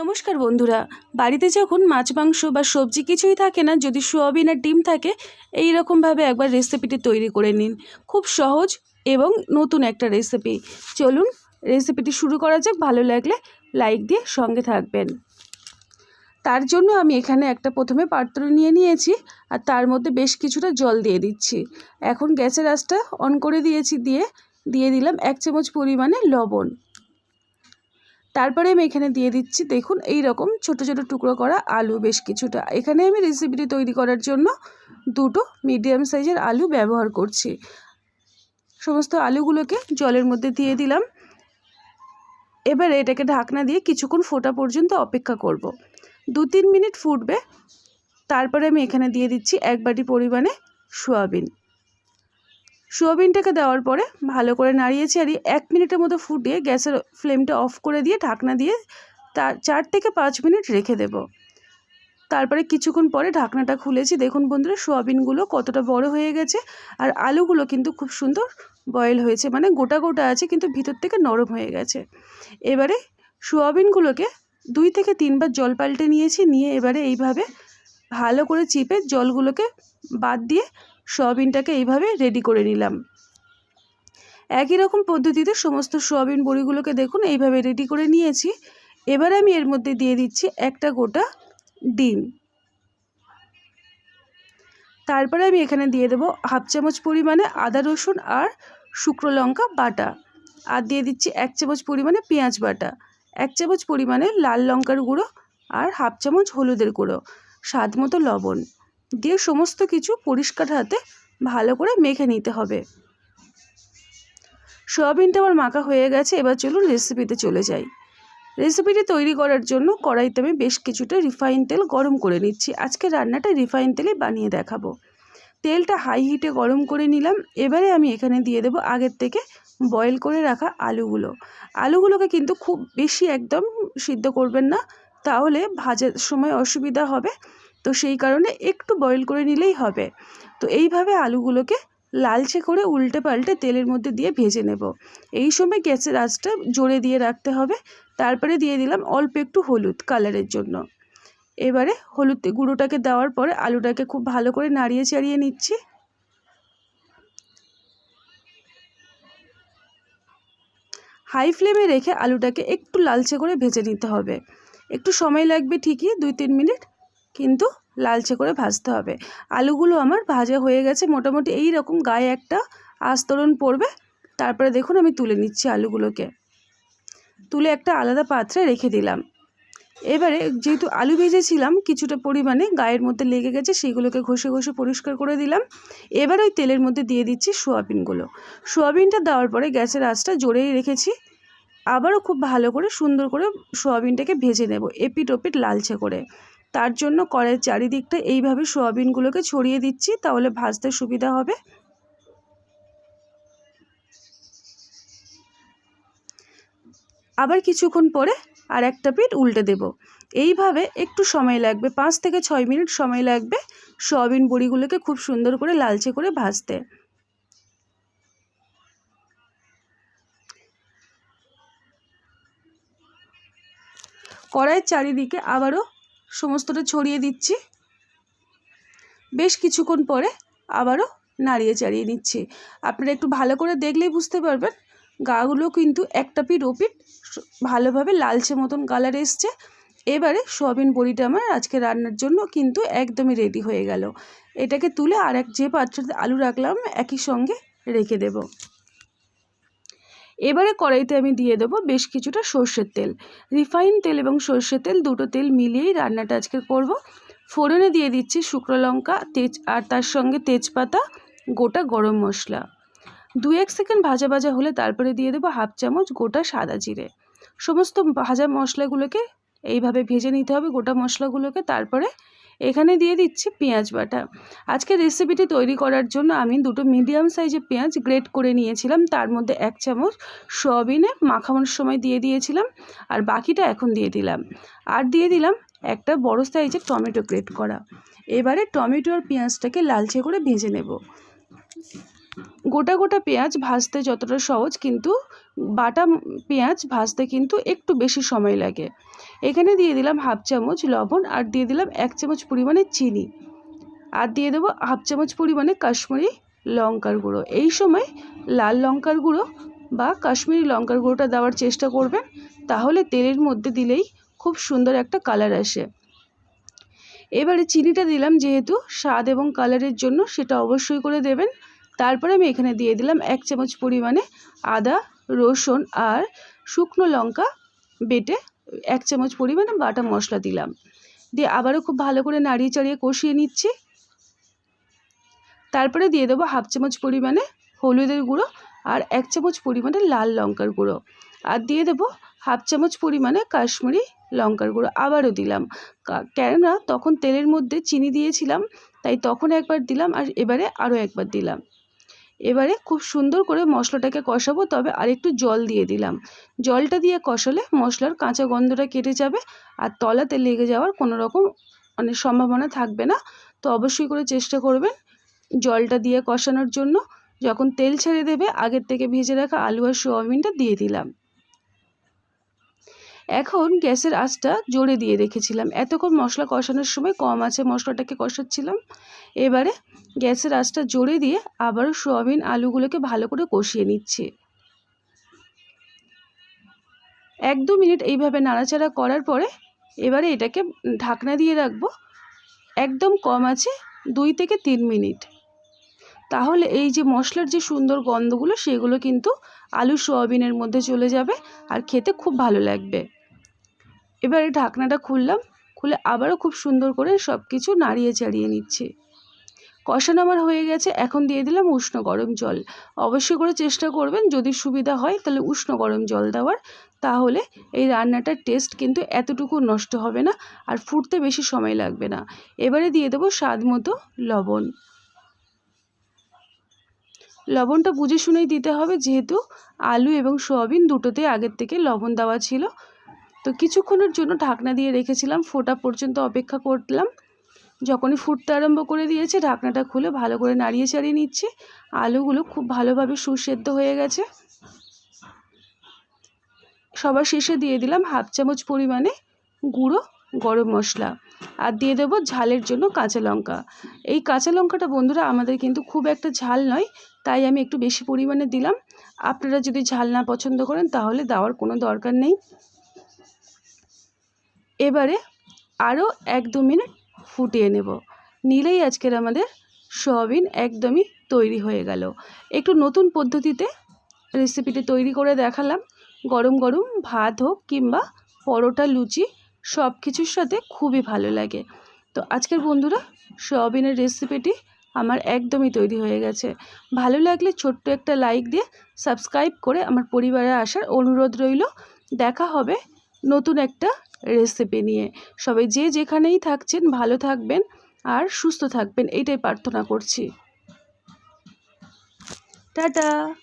নমস্কার বন্ধুরা। বাড়িতে যখন মাছ, মাংস বা সবজি কিছুই থাকে না, যদি সোয়াবিন আর ডিম থাকে এই রকমভাবে একবার রেসিপিটি তৈরি করে নিন। খুব সহজ এবং নতুন একটা রেসিপি। চলুন রেসিপিটি শুরু করা যাক। ভালো লাগলে লাইক দিয়ে সঙ্গে থাকবেন। তার জন্য আমি এখানে একটা প্রথমে পাত্র নিয়ে নিয়েছি আর তার মধ্যে বেশ কিছুটা জল দিয়ে দিচ্ছি। এখন গ্যাসের আঁচটা অন করে দিয়েছি, দিয়ে দিয়ে দিলাম এক চামচ পরিমাণে লবণ। তারপরে আমি এখানে দিয়ে দিচ্ছি, দেখুন এই রকম ছোট ছোট টুকরো করা আলু বেশ কিছুটা। এখানে আমি রেসিপিটি তৈরি করার জন্য দুটো মিডিয়াম সাইজের আলু ব্যবহার করছি। সমস্ত আলুগুলোকে জলের মধ্যে দিয়ে দিলাম। এবারে এটাকে ঢাকনা দিয়ে কিছুক্ষণ ফোটা পর্যন্ত অপেক্ষা করব। দু তিন মিনিট ফুটবে। তারপরে আমি এখানে দিয়ে দিচ্ছি এক বাটি পরিমাণে সোয়াবিন। সোয়াবিনটাকে দেওয়ার পরে ভালো করে নাড়িয়ে চাড়িয়ে এক মিনিটের মতো ফুটিয়ে গ্যাসের ফ্লেমটা অফ করে দিয়ে ঢাকনা দিয়ে তার চার থেকে পাঁচ মিনিট রেখে দেব। তারপরে কিছুক্ষণ পরে ঢাকনাটা খুলেছি। দেখুন বন্ধুরা, সোয়াবিনগুলো কতটা বড় হয়ে গেছে আর আলুগুলো কিন্তু খুব সুন্দর বয়েল হয়েছে মানে গোটা গোটা আছে কিন্তু ভিতর থেকে নরম হয়ে গেছে। এবারে সোয়াবিনগুলোকে দুই থেকে তিনবার জল পাল্টে নিয়েছি, নিয়ে এবারে এইভাবে ভালো করে চিপে জলগুলোকে বাদ দিয়ে সোয়াবিনটাকে এইভাবে রেডি করে নিলাম। একই রকম পদ্ধতিতে সমস্ত সোয়াবিন বড়িগুলোকে দেখুন, এইভাবে রেডি করে নিয়েছি। এবার আমি এর মধ্যে দিয়ে দিচ্ছি একটা গোটা ডিম। তারপরে আমি এখানে দিয়ে দেবো হাফ চামচ পরিমাণে আদা রসুন আর শুকনো লঙ্কা বাটা। আর দিয়ে দিচ্ছি এক চামচ পরিমাণে পেঁয়াজ বাটা, এক চামচ পরিমাণে লাল লঙ্কার গুঁড়ো আর হাফ চামচ হলুদের গুঁড়ো স্বাদ মতো লবণ। দিয়ে সমস্ত কিছু পরিষ্কার হাতে ভালো করে মেখে নিতে হবে। সোয়াবিনটা আমার মাখা হয়ে গেছে, এবার চলুন রেসিপিতে চলে যাই। রেসিপিটি তৈরি করার জন্য কড়াইতে আমি বেশ কিছুটা রিফাইন তেল গরম করে নিচ্ছি। আজকে রান্নাটা রিফাইন তেলে বানিয়ে দেখাবো। তেলটা হাই হিটে গরম করে নিলাম। এবারে আমি এখানে দিয়ে দেবো আগের থেকে বয়েল করে রাখা আলুগুলো। আলুগুলোকে কিন্তু খুব বেশি একদম সিদ্ধ করবেন না, তাহলে ভাজার সময় অসুবিধা হবে। তো সেই কারণে একটু বয়েল করে নিলেই হবে। তো এইভাবে আলুগুলোকে লালচে করে উল্টে পাল্টে তেলের মধ্যে দিয়ে ভেজে নেব। এই সময় গ্যাসের আঁচটা জোরে দিয়ে রাখতে হবে। তারপরে দিয়ে দিলাম অল্প একটু হলুদ কালারের জন্য। এবারে হলুদ গুঁড়োটাকে দেওয়ার পরে আলুটাকে খুব ভালো করে নাড়িয়ে চাড়িয়ে নিচ্ছি। হাই ফ্লেমে রেখে আলুটাকে একটু লালচে করে ভেজে নিতে হবে। একটু সময় লাগবে ঠিকই দুই তিন মিনিট। কিন্তু লালচে করে ভাজতে হবে। আলুগুলো আমার ভাজা হয়ে গেছে। মোটামুটি এই রকম গায়ে একটা আস্তরণ পড়বে। তারপরে দেখুন আমি তুলে নিচ্ছি আলুগুলোকে। তুলে একটা আলাদা পাত্রে রেখে দিলাম। এবারে যেহেতু আলু ভেজেছিলাম, কিছুটা পরিমাণে গায়ের মধ্যে লেগে গেছে সেইগুলোকে ঘষে ঘষে পরিষ্কার করে দিলাম। এবার ওই তেলের মধ্যে দিয়ে দিচ্ছি সোয়াবিনগুলো। সোয়াবিনটা দেওয়ার পরে গ্যাসের আঁচটা জোরেই রেখেছি। আবারও খুব ভালো করে সুন্দর করে সোয়াবিনটাকে ভেজে নেব এপিট ওপিট লালচে করে। তার জন্য কড়াইয়ের চারিদিকটা এইভাবে সোয়াবিনগুলোকে ছড়িয়ে দিচ্ছি, তাহলে ভাজতে সুবিধা হবে। আবার কিছুক্ষণ পরে আর একটা পিঠ উল্টে দেব। এইভাবে একটু সময় লাগবে, পাঁচ থেকে ছয় মিনিট সময় লাগবে সয়াবিন বড়িগুলোকে খুব সুন্দর করে লালচে করে ভাজতে। কড়াইয়ের চারিদিকে আবারও সমস্তটা ছড়িয়ে দিচ্ছি। বেশ কিছুক্ষণ পরে আবারও নাড়িয়ে চাড়িয়ে নিচ্ছি। আপনারা একটু ভালো করে দেখলেই বুঝতে পারবেন, গাগুলো কিন্তু একটা পিঠ ওপিট ভালোভাবে লালচে মতন কালার এসছে। এবারে সোয়াবিন বড়িটা আমার আজকে রান্নার জন্য কিন্তু একদমই রেডি হয়ে গেল। এটাকে তুলে আর এক যে পাত্রতে আলু রাখলাম, একই সঙ্গে রেখে দেব। এবারে কড়াইতে আমি দিয়ে দেবো বেশ কিছুটা সর্ষের তেল। রিফাইন তেল এবং সর্ষের তেল দুটো তেল মিলিয়েই রান্নাটা আজকে করব। ফোড়নে দিয়ে দিচ্ছি শুকনো লঙ্কা, তেজ, আর তার সঙ্গে তেজপাতা, গোটা গরম মশলা। দু এক সেকেন্ড ভাজা ভাজা হলে তারপরে দিয়ে দেবো হাফ চামচ গোটা সাদা জিরে। সমস্ত ভাজা মশলাগুলোকে এইভাবে ভেজে নিতে হবে, গোটা মশলাগুলোকে, তারপরে এখানে দিয়ে দিচ্ছি পেঁয়াজ বাটা। আজকে রেসিপিটি তৈরি করার জন্য আমি দুটো মিডিয়াম সাইজের পেঁয়াজ গ্রেট করে নিয়েছিলাম। তার মধ্যে এক চামচ সোয়াবিনে মাখানোর সময় দিয়ে দিয়েছিলাম। আর বাকিটা এখন দিয়ে দিলাম। আর দিয়ে দিলাম একটা বড় সাইজের টমেটো গ্রেট করা। এবারে টমেটো আর পেঁয়াজটাকে লালচে করে ভেজে নেব। গোটা গোটা পেঁয়াজ ভাজতে যতটা সহজ কিন্তু বাটা পেঁয়াজ ভাজতে কিন্তু একটু বেশি সময় লাগে। এখানে দিয়ে দিলাম হাফ চামচ লবণ আর দিয়ে দিলাম এক চামচ পরিমাণে চিনি। আর দিয়ে দেবো হাফ চামচ পরিমাণে কাশ্মীরি লঙ্কার গুঁড়ো। এই সময় লাল লঙ্কার গুঁড়ো বা কাশ্মীরি লঙ্কার গুঁড়োটা দেওয়ার চেষ্টা করবেন, তাহলে তেলের মধ্যে দিলেই খুব সুন্দর একটা কালার আসে। এবারে চিনিটা দিলাম যেহেতু স্বাদ এবং কালারের জন্য সেটা অবশ্যই করে দেবেন। তারপরে আমি এখানে দিয়ে দিলাম এক চামচ পরিমাণে আদা, রসুন আর শুকনো লঙ্কা বেটে এক চামচ পরিমাণে বাটা মশলা দিলাম। দিয়ে আবারও খুব ভালো করে নাড়িয়ে চাড়িয়ে কষিয়ে নিচ্ছি। তারপরে দিয়ে দেবো হাফ চামচ পরিমাণে হলুদের গুঁড়ো আর এক চামচ পরিমাণে লাল লঙ্কার গুঁড়ো। আর দিয়ে দেবো হাফ চামচ পরিমাণে কাশ্মীরি লঙ্কার গুঁড়ো আবারও দিলাম। কেননা তখন তেলের মধ্যে চিনি দিয়েছিলাম, তাই তখন একবার দিলাম আর এবারে আরও একবার দিলাম। এবারে খুব সুন্দর করে মশলাটাকে কষাবো, তবে আরেকটু জল দিয়ে দিলাম। জলটা দিয়ে কষালে মশলার কাঁচা গন্ধটা কেটে যাবে আর তলাতে লেগে যাওয়ার কোনো রকম মানে সম্ভাবনা থাকবে না। তো অবশ্যই করে চেষ্টা করবেন জলটা দিয়ে কষানোর জন্য। যখন তেল ছেড়ে দেবে, আগের থেকে ভেজে রাখা আলু আর সোয়াবিনটা দিয়ে দিলাম। এখন গ্যাসের আঁচটা জোরে দিয়ে রেখেছিলাম। এতক্ষণ মশলা কষানোর সময় কম আছে মশলাটাকে কষাচ্ছিলাম। এবারে গ্যাসের আঁচটা জোরে দিয়ে আবারও সোয়াবিন আলুগুলোকে ভালো করে কষিয়ে নিচ্ছে। এক দু মিনিট এইভাবে নাড়াচাড়া করার পরে এবারে এটাকে ঢাকনা দিয়ে রাখব। একদম কম আছে দুই থেকে তিন মিনিট। তাহলে এই যে মশলার যে সুন্দর গন্ধগুলো, সেগুলো কিন্তু আলু সোয়াবিনের মধ্যে চলে যাবে আর খেতে খুব ভালো লাগবে। এবারে ঢাকনাটা খুললাম, খুলে আবারও খুব সুন্দর করে সব কিছু নাড়িয়ে চাড়িয়ে নিচ্ছি। কষানো আমার হয়ে গেছে, এখন দিয়ে দিলাম উষ্ণ গরম জল। অবশ্যই করে চেষ্টা করবেন, যদি সুবিধা হয় তাহলে উষ্ণ গরম জল দেওয়ার। তাহলে এই রান্নাটার টেস্ট কিন্তু এতটুকু নষ্ট হবে না আর ফুটতে বেশি সময় লাগবে না। এবারে দিয়ে দেবো স্বাদ মতো লবণ। লবণটা বুঝে শুনেই দিতে হবে, যেহেতু আলু এবং সোয়াবিন দুটোতে আগের থেকে লবণ দেওয়া ছিল। তো কিছুক্ষণের জন্য ঢাকনা দিয়ে রেখেছিলাম, ফোটা পর্যন্ত অপেক্ষা করলাম। যখনই ফুটতে আরম্ভ করে দিয়েছে, ঢাকনাটা খুলে ভালো করে নাড়িয়ে চাড়িয়ে নিচ্ছি। আলুগুলো খুব ভালোভাবে সুসেদ্ধ হয়ে গেছে। সবার শেষে দিয়ে দিলাম হাফ চামচ পরিমাণে গুঁড়ো গরম মশলা আর দিয়ে দেবো ঝালের জন্য কাঁচা লঙ্কা। এই কাঁচা লঙ্কাটা বন্ধুরা আমাদের কিন্তু খুব একটা ঝাল নয়, তাই আমি একটু বেশি পরিমাণে দিলাম। আপনারা যদি ঝাল না পছন্দ করেন তাহলে দেওয়ার কোনো দরকার নেই। এবারে আরও এক দু মিনিট ফুটিয়ে নেব। নিলেই আজকের আমাদের সয়াবিন একদমই তৈরি হয়ে গেল। একটু নতুন পদ্ধতিতে রেসিপিটি তৈরি করে দেখালাম। গরম গরম ভাত হোক কিংবা পরোটা, লুচি সব কিছুর সাথে খুবই ভালো লাগে। তো আজকের বন্ধুরা, সয়াবিনের রেসিপিটি আমার একদমই তৈরি হয়ে গেছে। ভালো লাগলে ছোট্ট একটা লাইক দিয়ে সাবস্ক্রাইব করে আমার পরিবারে আসার অনুরোধ রইল। দেখা হবে নতুন একটা রেসিপি নিয়ে। সবাই যে যেখানেই থাকছেন, ভালো থাকবেন আর সুস্থ থাকবেন, এটাই প্রার্থনা করছি। টাটা!